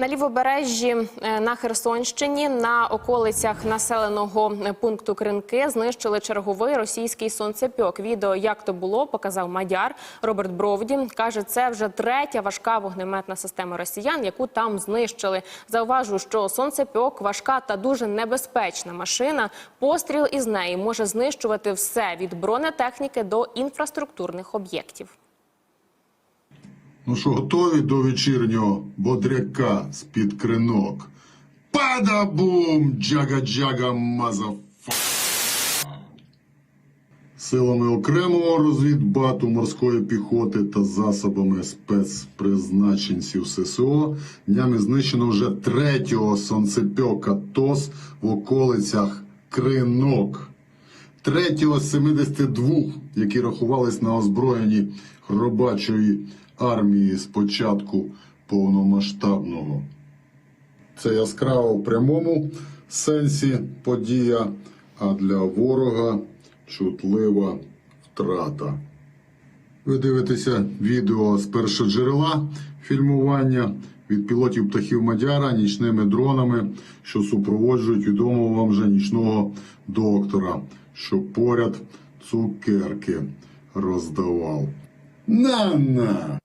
На лівобережжі е, на Херсонщині на околицях населеного е, пункту Кринки знищили черговий російський сонцепьок. Відео як то було, показав мадяр Роберт Бровді. каже, це вже третя важка вогнеметна система росіян, яку там знищили. Зауважу, що сонцепьок важка та дуже небезпечна машина. Постріл із неї може знищувати все від бронетехніки до інфраструктурних об'єктів. Ну що, готові до вечірнього бодряка з-під кринок? Падабум! Джага-джага мазафа! Силами окремого розвідбату морської піхоти та засобами спецпризначенців ССО днями знищено вже третього сонцепьока ТОС в околицях Кринок. Третього з 72, які рахувались на озброєнні хробачої армії з початку повномасштабного. Це яскраво в прямому сенсі подія, а для ворога чутлива втрата. Ви дивитеся відео з першоджерела фільмування від пілотів птахів Мадяра нічними дронами, що супроводжують відомого вам вже нічного доктора, що поряд цукерки роздавав. На-на!